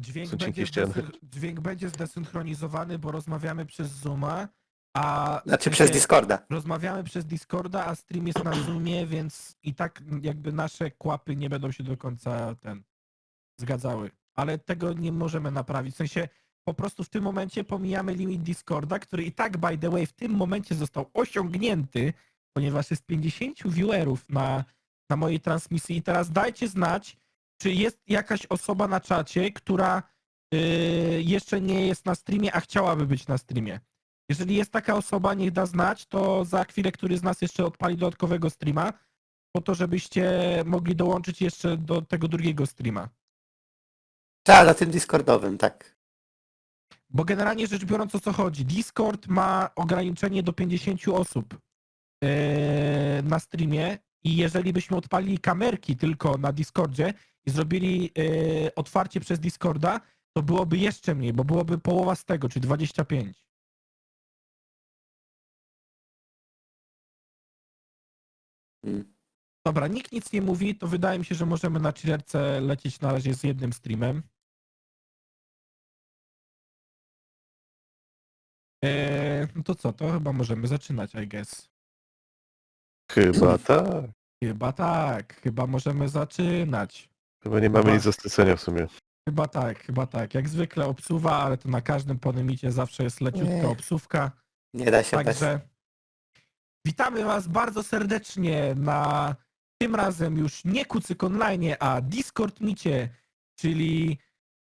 Dźwięk Są cienkie będzie, ściany. zdesyn- dźwięk będzie zdesynchronizowany, bo rozmawiamy przez Zooma, a... Znaczy przez Discorda. Rozmawiamy przez Discorda, a stream jest na Zoomie, więc i tak jakby nasze kłapy nie będą się do końca ten zgadzały. Ale tego nie możemy naprawić. W sensie po prostu w tym momencie pomijamy limit Discorda, który i tak by the way w tym momencie został osiągnięty, ponieważ jest 50 viewerów na, na mojej transmisji. I teraz dajcie znać, czy jest jakaś osoba na czacie, która yy, jeszcze nie jest na streamie, a chciałaby być na streamie. Jeżeli jest taka osoba, niech da znać, to za chwilę któryś z nas jeszcze odpali dodatkowego streama, po to, żebyście mogli dołączyć jeszcze do tego drugiego streama. Tak, na tym Discordowym, tak. Bo generalnie rzecz biorąc o co chodzi, Discord ma ograniczenie do 50 osób yy, na streamie i jeżeli byśmy odpalili kamerki tylko na Discordzie i zrobili yy, otwarcie przez Discorda, to byłoby jeszcze mniej, bo byłoby połowa z tego, czyli 25. Mm. Dobra, nikt nic nie mówi, to wydaje mi się, że możemy na chillerce lecieć na razie z jednym streamem. Eee, no to co, to chyba możemy zaczynać, I guess. Chyba tak. Chyba tak, chyba możemy zaczynać. Chyba nie mamy Chyba. nic do stracenia w sumie. Chyba tak, chyba tak. Jak zwykle obsuwa, ale to na każdym ponemicie zawsze jest leciutka Nie. obsówka. Nie da się bez. Także witamy Was bardzo serdecznie na tym razem już nie Kucyk Online, a Discord Micie, czyli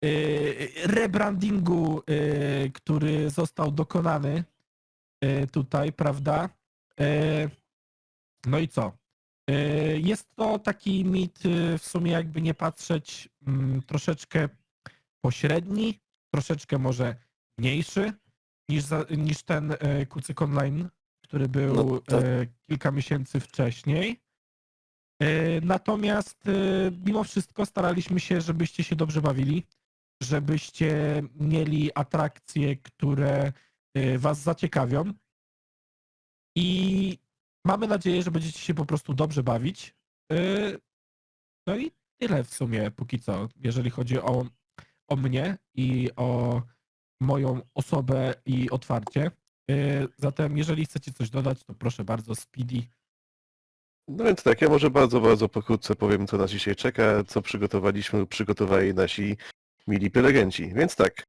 yy, rebrandingu, yy, który został dokonany yy, tutaj, prawda? Yy, no i co? Yy, Jest to taki mit, yy, w sumie jakby nie patrzeć, mm, troszeczkę pośredni, troszeczkę może mniejszy niż, za, niż ten e, Kucyk Online, który był No e, kilka miesięcy wcześniej. Natomiast mimo wszystko staraliśmy się, żebyście się dobrze bawili, żebyście mieli atrakcje, które was zaciekawią. I mamy nadzieję, że będziecie się po prostu dobrze bawić. E, No i tyle w sumie póki co, jeżeli chodzi o, o mnie i o moją osobę i otwarcie. Yy, Zatem, jeżeli chcecie coś dodać, to proszę bardzo, Speedy. No więc tak, ja może bardzo, bardzo pokrótce powiem, co nas dzisiaj czeka, co przygotowaliśmy przygotowali nasi mili prelegenci. Więc tak,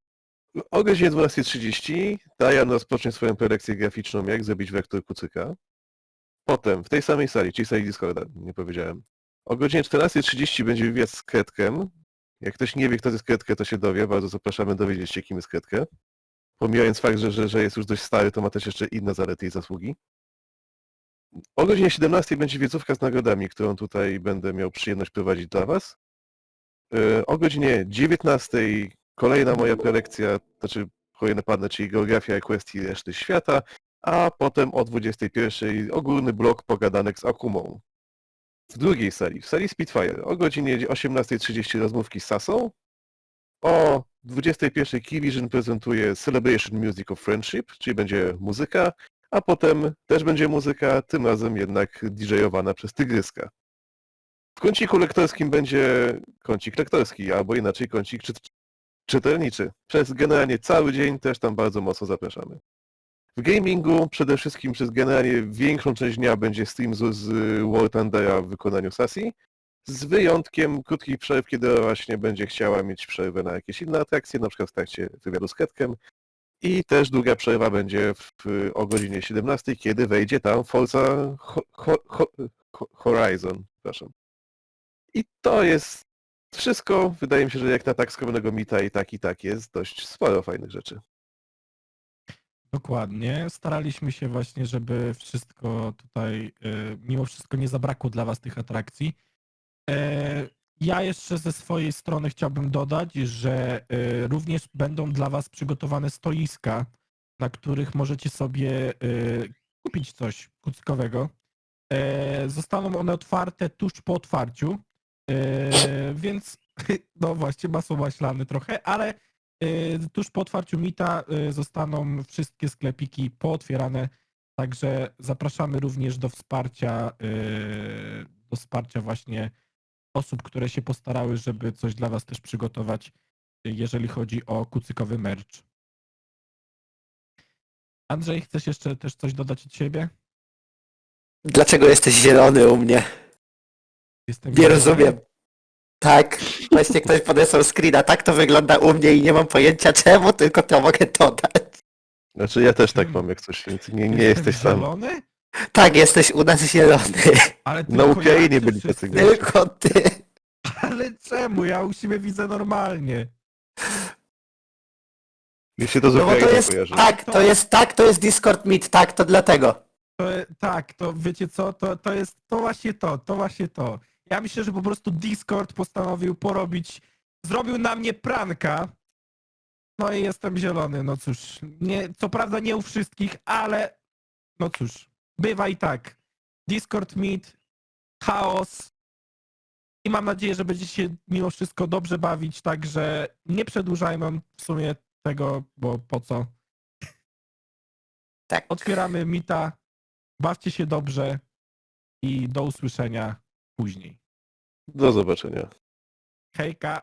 o godzinie 12.30 Diane rozpocznie swoją prelekcję graficzną, jak zrobić wektor kucyka. Potem w tej samej sali, czyli sali Discorda, nie powiedziałem. O godzinie 14.30 będzie wywiad z Kretkiem. Jak ktoś nie wie, kto to jest Kretkę, to się dowie. Bardzo zapraszamy dowiedzieć się, kim jest Kretkę. Pomijając fakt, że, że, że jest już dość stary, to ma też jeszcze inne zalety i zasługi. O godzinie 17 będzie wiedzówka z nagrodami, którą tutaj będę miał przyjemność prowadzić dla Was. Yy, O godzinie 19 kolejna moja prelekcja, znaczy kolejne panel, czyli geografia, i reszty świata, a potem o 21 ogólny blok pogadanek z Akumą. W drugiej sali, w sali Spitfire, o godzinie 18.30 rozmówki z Sasą, o 21.00 Keyvision prezentuje Celebration Music of Friendship, czyli będzie muzyka, a potem też będzie muzyka, tym razem jednak DJ-owana przez Tygryska. W kąciku lektorskim będzie kącik lektorski, albo inaczej kącik czyt- czytelniczy. Przez generalnie cały dzień też tam bardzo mocno zapraszamy. W gamingu przede wszystkim przez generalnie większą część dnia będzie stream z, z War Thundera w wykonaniu Sassy, z wyjątkiem krótkich przerw, kiedy właśnie będzie chciała mieć przerwę na jakieś inne atrakcje, na przykład w trakcie wywiadu z Ketkiem. I też długa przerwa będzie w, o godzinie 17, kiedy wejdzie tam Forza Ho, Ho, Ho- Horizon. Przepraszam. I to jest wszystko. Wydaje mi się, że jak na tak skromnego mita i tak i tak jest dość sporo fajnych rzeczy. Dokładnie. Staraliśmy się właśnie, żeby wszystko tutaj, yy, mimo wszystko nie zabrakło dla Was tych atrakcji. E, Ja jeszcze ze swojej strony chciałbym dodać, że yy, również będą dla Was przygotowane stoiska, na których możecie sobie yy, kupić coś kuckowego. E, Zostaną one otwarte tuż po otwarciu, e, więc no właśnie masło maślane trochę, ale tuż po otwarciu Mita e, zostaną wszystkie sklepiki pootwierane, także zapraszamy również do wsparcia, e, do wsparcia właśnie osób, które się postarały, żeby coś dla Was też przygotować jeżeli chodzi o kucykowy merch. Andrzej, chcesz jeszcze też coś dodać od siebie? Dlaczego jesteś zielony u mnie? Jestem Nie rozumiem. Tak, właśnie ktoś podesłał screena, tak to wygląda u mnie i nie mam pojęcia czemu, tylko to mogę dodać. Znaczy ja też tak mam jak coś, więc nie, nie jesteś sam. zielony? Tak, jesteś u nas zielony. Ale Na tylko ja, Ukrainie byli wszyscy? tacy goście. Tylko ty. Ale czemu? Ja u siebie widzę normalnie. Mi się to No bo to Ukrainą jest, kojarzy. tak, to jest, tak, to jest Discord Meet, tak, to dlatego. To, tak, to wiecie co, to, to jest to właśnie to, to właśnie to. Ja myślę, że po prostu Discord postanowił porobić, zrobił na mnie pranka. No i jestem zielony, no cóż. Nie, co prawda nie u wszystkich, ale no cóż, bywa i tak. Discord Meet, chaos. I mam nadzieję, że będziecie się mimo wszystko dobrze bawić, także nie przedłużajmy w sumie tego, bo po co. Tak. Otwieramy mita. Bawcie się dobrze i do usłyszenia później. Do zobaczenia. Hejka.